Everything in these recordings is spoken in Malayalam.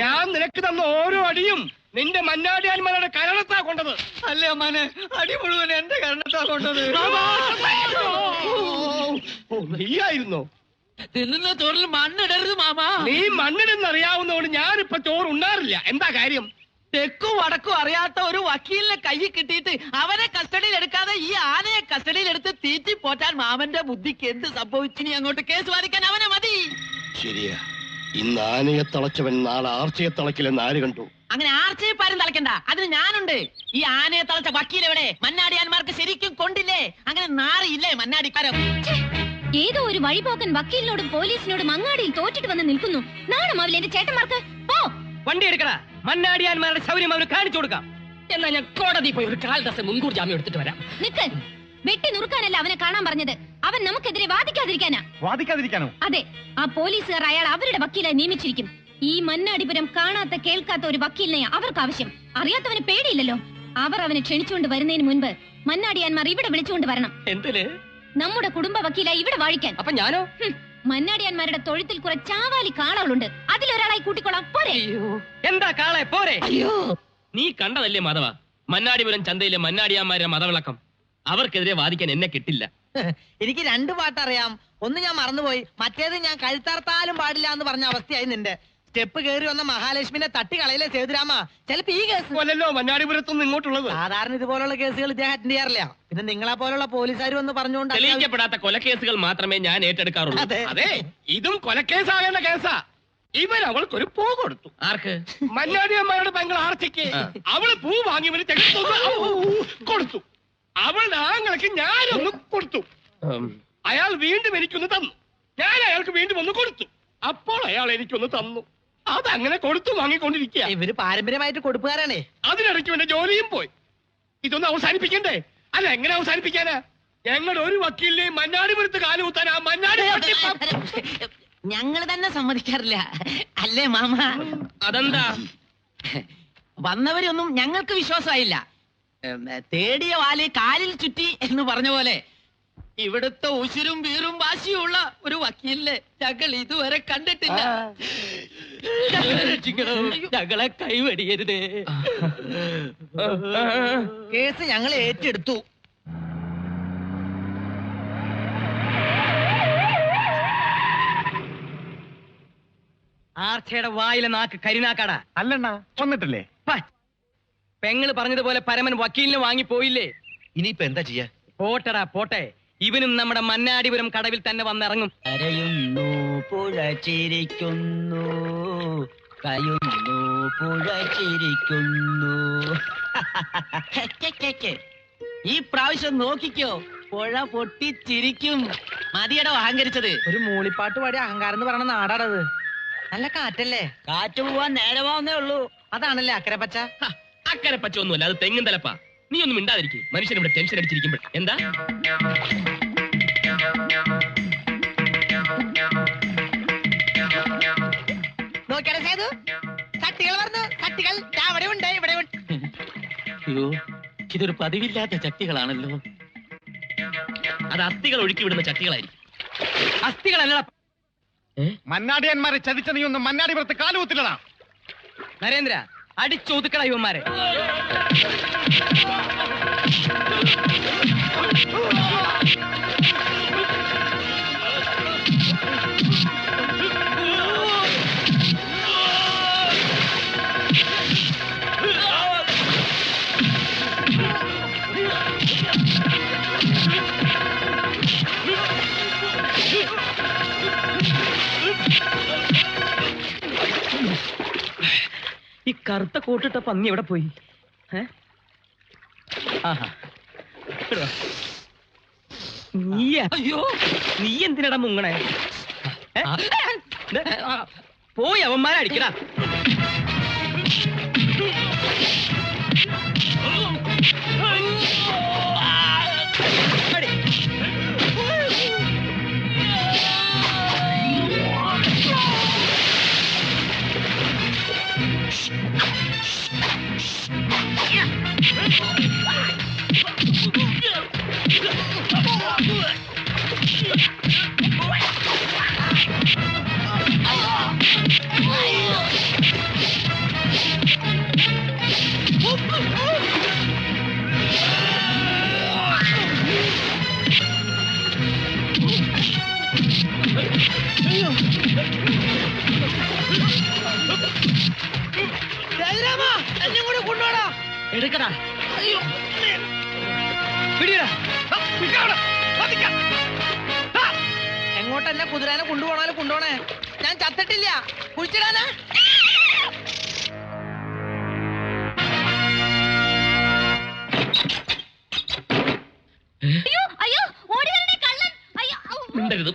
ഞാൻ നിനക്ക് തന്ന ഓരോ അടിയും നിന്റെ മന്നാടിയാൽമാരുടെ കരണത്താ കൊണ്ടത്. അല്ലേ മോനെ അടി മുഴുവൻ എന്റെ കരണത്താ കൊണ്ടത്. ഓ, നീയായിരുന്നോ? തിന്നുന്ന ചോറിൽ മണ്ണിടരുത് മാമാ. നീ മണ്ണിടുന്നറിയാവുന്നതുകൊണ്ട് ഞാനിപ്പോ ചോറ് ഉണ്ടാറില്ല എന്താ കാര്യം? തെക്കും വടക്കും അറിയാത്ത ഒരു വക്കീലിനെ കൈ കിട്ടിയിട്ട് അവനെ കസ്റ്റഡിയിൽ എടുക്കാതെ ഈ ആനയെ കസ്റ്റഡിയിൽ എടുത്ത് തീറ്റി പോറ്റാൻ മാമന്റെ ബുദ്ധിക്ക് എന്ത് സംഭവിച്ചിനി അങ്ങോട്ട് കേസ് വാദിക്കാൻ അവനെ മതി. ശരിയാ. ഇന്ന് ആനയെ തളച്ചവൻ നാളെ ആർച്ചയെ തളക്കില്ലെന്ന് ആര് കണ്ടു? അങ്ങനെ ആർച്ചയിപ്പാരും തളയ്ക്കണ്ട. അതിന് ഞാനുണ്ട്. ഈ ആനയെ തളച്ച വക്കീൽ എവിടെ? മന്നാടിയാന്മാർക്ക് ശരിക്കും കൊണ്ടില്ലേ? അങ്ങനെ നാറിയില്ലേ മന്നാടിക്കാരോ ഏതോ ഒരു വഴിപോക്കൻ വക്കീലിനോടും പോലീസിനോടും അങ്ങാടിയിൽ തോറ്റിട്ട് വന്ന് നിൽക്കുന്നു. നാണം അവൽ എന്റെ ചേട്ടന്മാർക്ക്. പോ. വണ്ടി എടുക്കടാ. മന്നാടിയാന്മാരുടെ ശൗര്യം അവർ കാണിച്ചു കൊടുക്കാം. എന്നാ ഞാൻ കോടതി പോയി ഒരു കാൽ ദിവസം മുൻകൂർ ജാമ്യം എടുത്തിട്ട് വരാം. നിക്ക്. വെട്ടി നുറുക്കാനല്ല അവനെ കാണാൻ പറഞ്ഞത്. അവൻ നമുക്കെതിരെ വാദിക്കാതിരിക്കാനാ. വാദിക്കാതിരിക്കാനോ? അതെ ആ പോലീസുകാർ അയാൾ അവരുടെ വക്കീലായി നിയമിച്ചിരിക്കും. ഈ മന്നാടിപുരം കാണാത്ത കേൾക്കാത്ത ഒരു വക്കീലിനെ അവർക്ക് ആവശ്യം അറിയാത്തവന് പേടിയില്ലല്ലോ. അവർ അവനെ ക്ഷണിച്ചുകൊണ്ട് വരുന്നതിന് മുൻപ് മന്നാടിയാന്മാർ ഇവിടെ വിളിച്ചുകൊണ്ട് വരണം. എന്തിന്? നമ്മുടെ കുടുംബ വക്കീലായി ഇവിടെ വാഴിക്കാൻ. അപ്പൊ ഞാനോ? മണ്ണാടിയാന്മാരുടെ മന്നാടിയാന്മാരുടെ തൊഴുത്തിൽ കുറെ ചാവാലി കാളകളുണ്ട്. അതിലൊരാളായി കൂട്ടിക്കൊള്ളാം. പോരെ. എന്താ കാളെ? പോരെ. അയ്യോ. നീ കണ്ടതല്ലേ മാധവ? മന്നാടിപുരം ചന്തയിലെ മന്നാടിയാന്മാരുടെ മതവിളക്കം. അവർക്കെതിരെ വാദിക്കാൻ എന്നെ കിട്ടില്ല. എനിക്ക് രണ്ട് പാട്ടറിയാം. ഒന്ന് ഞാൻ മറന്നുപോയി. മറ്റേത് ഞാൻ കഴുത്തർത്താലും പാടില്ല എന്ന് പറഞ്ഞ അവസ്ഥയായി നിന്റെ. സ്റ്റെപ്പ് കയറി വന്ന മഹാലക്ഷ്മിനെ തട്ടി കളയിലെ സേതുരാമ? ചിലപ്പോ ഈ കേസ് കൊല്ലല്ലോ മന്നാടിപുരത്തുനിന്ന് ഇങ്ങോട്ടുള്ളത്. സാധാരണ ഇതുപോലുള്ള കേസുകൾ ഇദ്ദേഹം അറ്റൻഡ് ചെയ്യാറില്ല. പിന്നെ നിങ്ങളെ പോലുള്ള പോലീസുകാർ വന്ന് പറഞ്ഞുകൊണ്ട് അയാൾ- തെളിയിക്കപ്പെടാത്ത കൊലക്കേസുകൾ മാത്രമേ ഞാൻ ഏറ്റെടുക്കാറുള്ളൂ. അതെ. അതെ ഇതും കൊലക്കേസാകേണ്ട കേസാ. ഇവൻ അവൾക്കൊരു പൂ കൊടുത്തു. ആർക്ക്? മന്നാടിയമ്മയുടെ പെങ്ങൾ ആർച്ചയ്ക്ക് ആ. അവൾ പൂ വാങ്ങി ഇവന് തെളിച്ചു കൊടുത്തു. അവളുടെ ആങ്ങൾക്ക് ഞാനൊന്ന് കൊടുത്തു. അയാൾ വീണ്ടും എനിക്കൊന്ന് തന്നു. ഞാൻ അയാൾക്ക് വീണ്ടും ഒന്ന് കൊടുത്തു. അപ്പോൾ അയാൾ എനിക്കൊന്ന് തന്നു. അതങ്ങനെ കൊടുത്തു വാങ്ങിക്കൊണ്ടിരിക്കുക. ഇവർ പാരമ്പര്യമായിട്ട് കൊടുപ്പുകാരാണേ. അതിനിടയ്ക്ക് എന്റെ ജോലിയും പോയി. ഇതൊന്ന് അവസാനിപ്പിക്കണ്ടേ? അല്ല എങ്ങനെ അവസാനിപ്പിക്കാനാ? ഞങ്ങൾ ഒരു വക്കീലിനെയും മഞ്ഞാടിപുരത്ത് കാലുകുത്താൻ ആ മഞ്ഞാടി ഞങ്ങൾ തന്നെ സമ്മതിക്കാറില്ല. അല്ലേ മാമ? അതെന്താ? വന്നവരൊന്നും ഞങ്ങൾക്ക് വിശ്വാസമായില്ല. തേടിയ വാൽ കാലിൽ ചുറ്റി എന്ന് പറഞ്ഞ പോലെ ഇവിടുത്തെ ഉശിരും വീറും വാശിയുള്ള ഒരു വക്കീലിനെ ഞങ്ങൾ ഇതുവരെ കണ്ടിട്ടില്ല. ഞങ്ങളെ കൈവടിയരുത്. കേസ് ഞങ്ങൾ ഏറ്റെടുത്തു. ആർച്ചയുടെ വായിലെ നാക്ക് കരിനാക്കാടാ. അല്ലണ്ണ വന്നിട്ടില്ലേ? പെങ്ങൾ പറഞ്ഞതുപോലെ പരമൻ വക്കീലിനെ വാങ്ങി പോയില്ലേ? ഇനിയിപ്പോ എന്താ ചെയ്യാ? പോട്ടടാ പോട്ടെ. ഇവനും നമ്മുടെ മന്നാടിപുരം കടവിൽ തന്നെ വന്നിറങ്ങും. കരയുന്നു പുഴ ചിരിക്കുന്നു. കയുന്നു പുഴ ചിരിക്കുന്നു. ഈ പ്രാവശ്യം നോക്കിക്കോ പുഴ പൊട്ടിച്ചിരിക്കും. മതിയടോ അഹങ്കരിച്ചത്. ഒരു മൂളിപ്പാട്ട് പാടി അഹങ്കാരം എന്ന് പറയണ നാടാണത് നല്ല കാറ്റല്ലേ? കാറ്റ് പോവാൻ നേരമാവുന്നേ ഉള്ളൂ. അതാണല്ലേ അക്കരെ പച്ച ഹ, അക്കരെ പച്ചൊന്നുമല്ല അത് തെങ്ങും തലപ്പാ. നീ ഒന്നും മിണ്ടാതിരിക്കും. മനുഷ്യൻ ഇവിടെ ടെൻഷൻ അടിച്ചിരിക്കുമ്പോൾ. എന്താ? നോക്കിയാലേ സേതു? തട്ടികൾ പറഞ്ഞു തട്ടികൾ ദാ അവിടെ ഉണ്ട് ഇവിടെ ഉണ്ട്. അയ്യോ ഇതൊരു പതിവില്ലാത്ത ചട്ടികളാണല്ലോ. അത് അസ്ഥികൾ ഒഴുക്കി വിടുന്ന ചട്ടികളായിരിക്കും അസ്ഥികളല്ല മന്നാടിയന്മാരെ ചതിച്ച നീ ഒന്നും മന്നാടിപുരത്ത് കാലുകുത്തില്ലടാ. നരേന്ദ്ര അടിച്ചൊതുക്കട ഇവന്മാരെ. ഈ കറുത്ത കോട്ടിട്ട പന്നി എവിടെ പോയി? അയ്യോ. നീ എന്തിനടാ മുങ്ങണേ? പോയി അവന്മാരെ സേതുരാമ എന്നെ കൂടെ കൊണ്ടുപോടാ. എടുക്കടാ. അയ്യോ പിടിയടാ. എങ്ങോട്ട് എന്നെ കുതിരാനെ കൊണ്ടുപോണാലും കൊണ്ടുപോണേ ഞാൻ ചത്തിട്ടില്ല. കുഴിച്ചിടാനാ? അയ്യോ അയ്യോ ഓടി കള്ളൻ. അയ്യോ ഔ. മിണ്ടരുത്.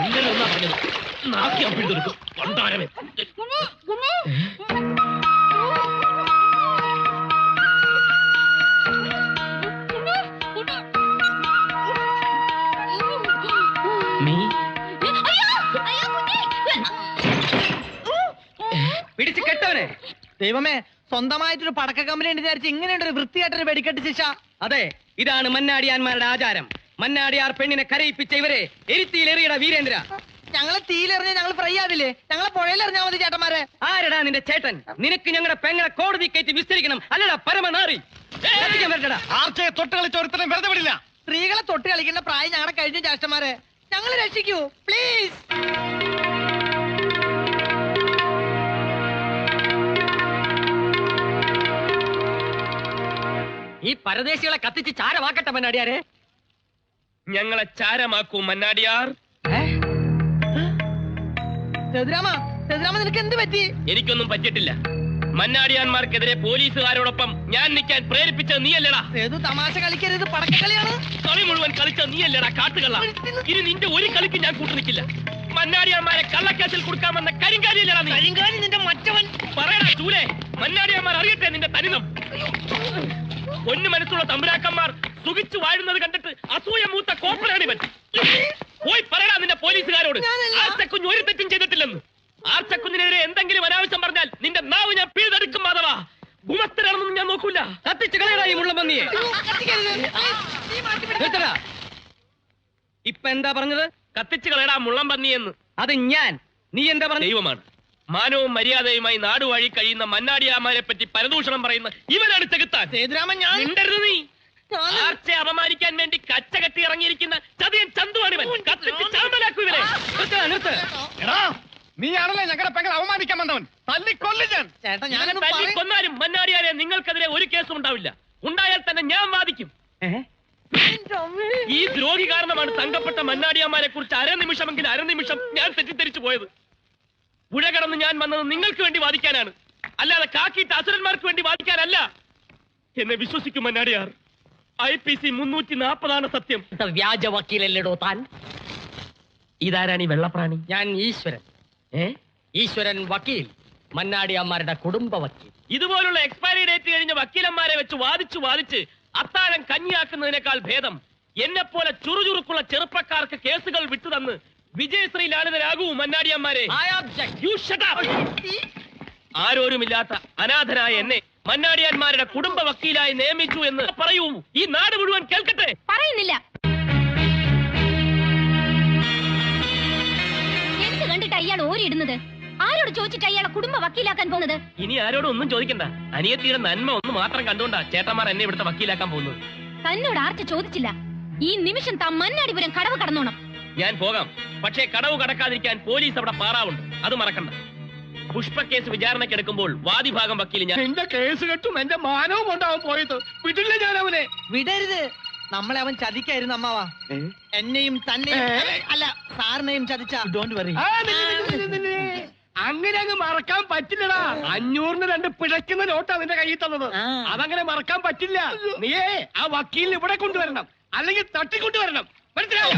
മിണ്ടരുതെന്നാ പറഞ്ഞത്. നാക്കി അപ്പിട്ടെടുക്കും ദൈവമേ സ്വന്തമായിട്ടൊരു പടക്ക കമ്പനി ഉണ്ട് വിചാരിച്ച് ഇങ്ങനെയുണ്ടൊരു വൃത്തിയായിട്ടൊരു വെടിക്കെട്ട് ശിക്ഷ. അതെ ഇതാണ് മന്നാടിയാന്മാരുടെ ആചാരം. മന്നാടിയാർ പെണ്ണിനെ കരയിപ്പിച്ച ഇവരെ എരിത്തിയിലെറിയട വീരേന്ദ്ര. ഞങ്ങളെ തീയിലെറിഞ്ഞ ഞങ്ങൾ ഫ്രൈ ആവില്ലേ? ഞങ്ങളെ പുഴയിലെറിഞ്ഞാ മതി ചേട്ടന്മാരെ. ആരടാ നിന്റെ ചേട്ടൻ? നിനക്ക് ഞങ്ങളുടെ പെങ്ങളെ കോടതി കയറ്റി വിസ്തരിക്കണം. അല്ലടാ പരമനാറി. ആർച്ചയെ തൊട്ട് കളിച്ച ഒരുത്തരം വെറുതെ വിടില്ല. സ്ത്രീകളെ തൊട്ട് കളിക്കേണ്ട പ്രായം ഞങ്ങളെ കഴിഞ്ഞ ചേട്ടന്മാരെ ഞങ്ങൾ രക്ഷിക്കൂ പ്ലീസ് ഈ പരദേശികളെ കത്തിച്ച് ചാരമാക്കട്ടെ മന്നാടിയാരെ. ഞങ്ങളെ ചാരമാക്കൂ മന്നാടിയാർ. നിനക്ക് എന്ത് പറ്റി? എനിക്കൊന്നും പറ്റിയിട്ടില്ല. മന്നാടിയാന്മാർക്കെതിരെ പോലീസുകാരോടൊപ്പം ഞാൻ നിൽക്കാൻ പ്രേരിപ്പിച്ചത് നീയല്ലടാ. തമാശ കളിക്കരുത് പടക്കളിയാണ് കളി മുഴുവൻ കളിച്ച നീയല്ലടാ കാട്ടുകള്ള. ഇനി നിന്റെ ഒരു കളിക്ക് ഞാൻ കൂട്ടു നിൽക്കില്ല മന്നാടിയാന്മാരെ കള്ളക്കേസിൽ കൊടുക്കാമെന്ന കരിങ്കാരിയല്ലടാ നീ. കരിങ്കാലി നിന്റെ മറ്റവൻ. പറയടാ ചൂലേ മന്നാടിയാന്മാർ അറിയട്ടെ നിന്റെ തനിതം പൊന്നു മനസ്സുള്ള തമ്പുരാക്കന്മാർ സുഖിച്ചു വാഴുന്നത് കണ്ടിട്ട് അസൂയ മൂത്ത കോപ്പറാണിവൻ. പോയി പറയടാ നിന്റെ പോലീസുകാരോട്. ആർച്ചക്കുഞ്ഞ് ഒരു തെറ്റും ചെയ്തിട്ടില്ലെന്ന്. ആർച്ചക്കുഞ്ഞിനെതിരെ എന്തെങ്കിലും അനാവശ്യം പറഞ്ഞാൽ നിന്റെ നാവ് ഞാൻ പിഴുതെടുക്കും മാധവ. ഗുമസ്തരാണെന്നൊന്നും ഞാൻ നോക്കൂല. കത്തിച്ചു കളയടാ ഈ മുള്ളമ്പന്നിയെ ഇപ്പൊ എന്താ പറഞ്ഞത്? കത്തിച്ചു കളയടാ മുള്ളം പന്നിയെന്ന് അത് ഞാൻ. നീ എന്താ പറഞ്ഞ ദൈവമാണ്. മാനവും മര്യാദയുമായി നാടുവാഴി കഴിയുന്ന മന്നാടിയാമാരെ പറ്റി പരദൂഷണം പറയുന്ന ഇവനാണ് ചെകുത്താൻ. സേതുരാമൻ ഞാൻ മിണ്ടരുത് നീ. ആർച്ചയെ അപമാനിക്കാൻ വേണ്ടി കച്ച കെട്ടി ഇറങ്ങിയിരിക്കുന്ന ചതിയൻ ചന്തുവാണിവൻ കത്തിച്ച് ചാമ്പലാക്കൂ ഇവരെ നിർത്ത് എടാ നീയാണല്ലേ ഞങ്ങളുടെ പെങ്ങൾ അവമാനിക്കാൻ വന്നവൻ? തല്ലിക്കൊല്ലു ഞാൻ. ചേട്ടാ ഇവനെ ഞാനൊന്ന് പറയ- കൊന്നാലും മന്നാടിയാരെ നിങ്ങൾക്കെതിരെ ഒരു കേസും ഉണ്ടാവില്ല. ഉണ്ടായാൽ തന്നെ ഞാൻ വാദിക്കും. ഈ ദ്രോഹി കാരണമാണ് തങ്കപ്പെട്ട മന്നാടിയാമാരെ കുറിച്ച് അരനിമിഷമെങ്കിൽ അരനിമിഷം ഞാൻ തെറ്റിദ്ധരിച്ചു പോയത്. പുഴ കടന്ന് ഞാൻ വന്നത് നിങ്ങൾക്ക് വേണ്ടി വാദിക്കാനാണ്. അല്ലാതെ കാക്കിയിട്ട് അസുരന്മാർക്ക് വേണ്ടി വാദിക്കാനല്ല. എന്നെ വിശ്വസിക്കും മന്നാടിയാർ ഐ പി സി മുന്നൂറ്റി നാൽപ്പതാണ് സത്യം. വ്യാജ വക്കീലല്ലേടോ താൻ? ഇതാരാണ് ഈ വെള്ളപ്രാണി? ഞാൻ ഈശ്വരൻ. ഏ? ഈശ്വരൻ വക്കീൽ മന്നാടിയമ്മാരുടെ കുടുംബ വക്കീൽ. ഇതുപോലുള്ള എക്സ്പയറി ഡേറ്റ് കഴിഞ്ഞ വക്കീലന്മാരെ വെച്ച് വാദിച്ചു വാദിച്ച് അത്താഴം കഞ്ഞിയാക്കുന്നതിനേക്കാൾ ഭേദം. എന്നെ പോലെ ചുറുചുറുക്കുള്ള ചെറുപ്പക്കാർക്ക് കേസുകൾ വിട്ടുതന്ന് വിജയശ്രീ ലാളിതരാകൂ up. ആരോരുമില്ലാത്ത അനാഥനായ എന്നെ മന്നാടിയാന്മാരുടെ കുടുംബ വക്കീലായി നിയമിച്ചു എന്ന് പറയൂ. ഈ നാട് മുഴുവൻ കേൾക്കട്ടെ. പറയുന്നില്ല. എന്ത് കണ്ടിട്ട് അയാൾ ഓരിയിടുന്നത് ആരോട് ചോദിച്ചിട്ട് അയാളെ കുടുംബ വക്കീലാക്കാൻ പോകുന്നത്? ഇനി ആരോടും ഒന്നും ചോദിക്കണ്ട. അനിയത്തിയുടെ നന്മ ഒന്ന് മാത്രം കണ്ടുകൊണ്ടാ ചേട്ടന്മാർ എന്നെ ഇവിടുത്തെ വക്കീലാക്കാൻ പോകുന്നത്. തന്നോട് ആർക്ക് ചോദിച്ചില്ല. ഈ നിമിഷം താൻ മന്നാടിപുരം കടവ് കടന്നോണം. ഞാൻ പോകാം. പക്ഷേ കടവ് കടക്കാതിരിക്കാൻ പോലീസ് അവിടെ പാറാവുണ്ട്. അത് മറക്കണ്ട. പുഷ്പ കേസ് വിചാരണയ്ക്ക് എടുക്കുമ്പോൾ വാദിഭാഗം വക്കീൽ ഞാൻ എന്റെ കേസ് കെട്ടും എന്റെ മാനവും ഉണ്ടാവും പോയത്. വിടില്ല ഞാൻ അവനെ വിടരുത്. നമ്മളെ അവൻ ചതിക്കായിരുന്നു അമ്മാവാ. എന്നെയും തന്നെ അല്ല സാറിനെയും ചതിച്ച ഡോണ്ട് വറി. അങ്ങനെ അങ്ങ് മറക്കാൻ പറ്റില്ലടാ. അഞ്ഞൂറിന് രണ്ട് പിഴയ്ക്കുന്ന നോട്ടാ നിന്റെ കയ്യിൽ തന്നത്. അതങ്ങനെ മറക്കാൻ പറ്റില്ല. നീയേ ആ വക്കീലിനെ ഇവിടെ കൊണ്ടുവരണം. അല്ലെങ്കിൽ തട്ടിക്കൊണ്ടുവരണം. മനസ്സിലായോ?